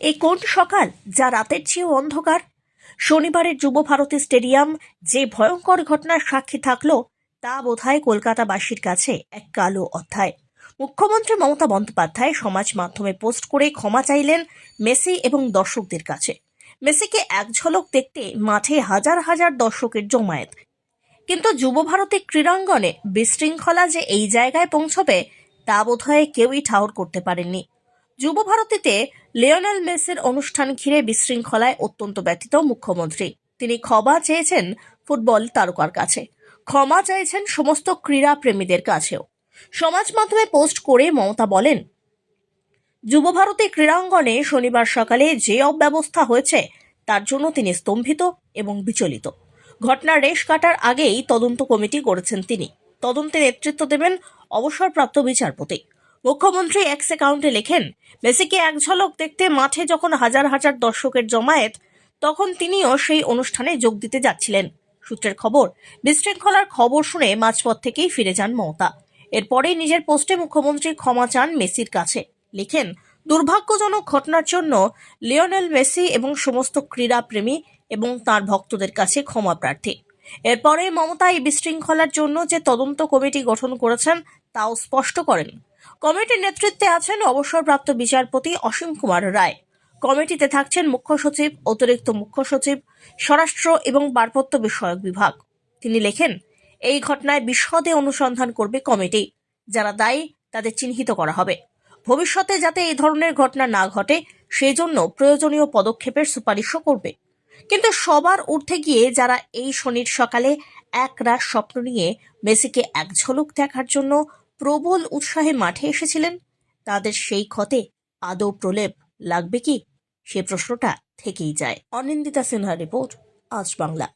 এই কোন সকাল, যা রাতের চেয়েও অন্ধকার। শনিবারের যুব ভারতী স্টেডিয়াম যে ভয়ঙ্কর ঘটনার সাক্ষী থাকল, তা বোধহয় কলকাতাবাসীর কাছে এক কালো অধ্যায়। মুখ্যমন্ত্রী মমতা বন্দ্যোপাধ্যায় সমাজ মাধ্যমে পোস্ট করে ক্ষমা চাইলেন মেসি এবং দর্শকদের কাছে। মেসিকে এক ঝলক দেখতে মাঠে হাজার হাজার দর্শকের জমায়েত। কিন্তু যুব ভারতী ক্রীড়াঙ্গনে বিশৃঙ্খলা যে এই জায়গায় পৌঁছবে, তা বোধহয় কেউই ঠাউর করতে পারেননি। যুব ভারতীতে লিওনেল মেসির অনুষ্ঠান ঘিরে বিশৃঙ্খলায় অত্যন্ত ব্যথিত মুখ্যমন্ত্রী। তিনি ক্ষমা চেয়েছেন ফুটবল তারকার কাছে। ক্ষমা চাইছেন সমস্ত ক্রীড়া প্রেমীদের কাছেও। সমাজ মাধ্যমে পোস্ট করে মমতা বলেন, যুব ভারতী ক্রীড়াঙ্গনে শনিবার সকালে যে অব্যবস্থা হয়েছে, তার জন্য তিনি স্তম্ভিত এবং বিচলিত। ঘটনার রেশ কাটার আগেই তদন্ত কমিটি করেছেন তিনি। তদন্তে নেতৃত্ব দেবেন অবসরপ্রাপ্ত বিচারপতি। মুখ্যমন্ত্রী এক্স অ্যাকাউন্টে লেখেন, মেসিকে এক ঝলক দেখতে মাঠে যখন হাজার হাজার দর্শকের জমায়েত, তখন তিনিও সেই অনুষ্ঠানে যোগ দিতে যাচ্ছিলেন। সূত্রের খবর, বিশৃঙ্খলার খবর শুনে মাঝপথ থেকেই ফিরে যান মমতা। এরপরেই নিজের পোস্টে মুখ্যমন্ত্রী ক্ষমা চান মেসির কাছে। লিখেন, দুর্ভাগ্যজনক ঘটনার জন্য লিওনেল মেসি এবং সমস্ত ক্রীড়া প্রেমী এবং তার ভক্তদের কাছে ক্ষমা প্রার্থী। এরপরে মমতা এই বিশৃঙ্খলার জন্য যে তদন্ত কমিটি গঠন করেছেন, তাও স্পষ্ট করেন। কমিটির নেতৃত্বে আছেন অবসরপ্রাপ্ত বিচারপতি অসীম কুমার রায়। কমিটিতে থাকছেন মুখ্য সচিব, অতিরিক্ত মুখ্য সচিব, স্বরাষ্ট্র এবং পার্বত্য বিষয়ক বিভাগ। তিনি লেখেন, এই ঘটনায় বিশদে অনুসন্ধান করবে কমিটি, যারা দায়ী তাদের চিহ্নিত করা হবে। ভবিষ্যতে যাতে এই ধরনের ঘটনা না ঘটে সেই জন্য প্রয়োজনীয় পদক্ষেপের সুপারিশও করবে। কিন্তু সবার ঊর্ধ্বে গিয়ে যারা এই শনির সকালে এক রাত স্বপ্ন নিয়ে মেসিকে এক ঝলক দেখার জন্য প্রবল উৎসাহে মাঠে এসেছিলেন। তাদের সেই ক্ষতে আদৌ প্রলেপ লাগবে কি? সে প্রশ্নটা থেকেই যায়। অনিন্দিতা সিনহা রিপোর্ট, আজ বাংলা।